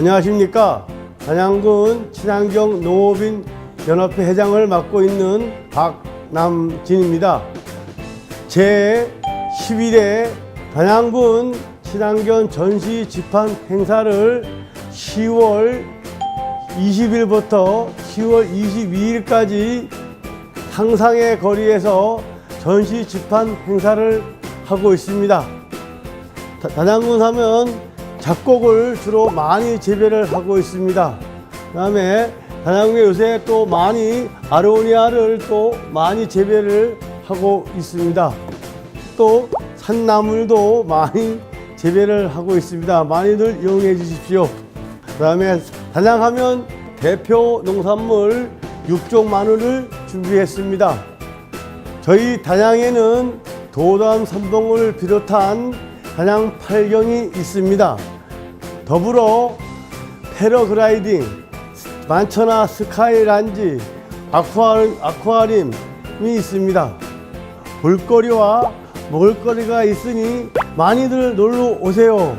안녕하십니까. 단양군 친환경 농업인 연합회 회장을 맡고 있는 박남진입니다. 제 11회 단양군 친환경 전시 집판 행사를 10월 20일부터 10월 22일까지 상상의 거리에서 전시 집판 행사를 하고 있습니다. 다- 단양군 하면 잡곡을 주로 많이 재배를 하고 있습니다. 그 다음에 단양군에 요새 또 많이 아로니아를 또 많이 재배를 하고 있습니다. 또 산나물도 많이 재배를 하고 있습니다. 많이들 이용해 주십시오. 그 다음에 단양하면 대표 농산물 육종 마늘을 준비했습니다. 저희 단양에는 도담 삼봉을 비롯한 단양 팔경이 있습니다. 더불어 패러글라이딩, 만천하 스카이란지, 아쿠아림, 아쿠아림 이 있습니다. 볼거리와 먹을거리가 있으니 많이들 놀러 오세요.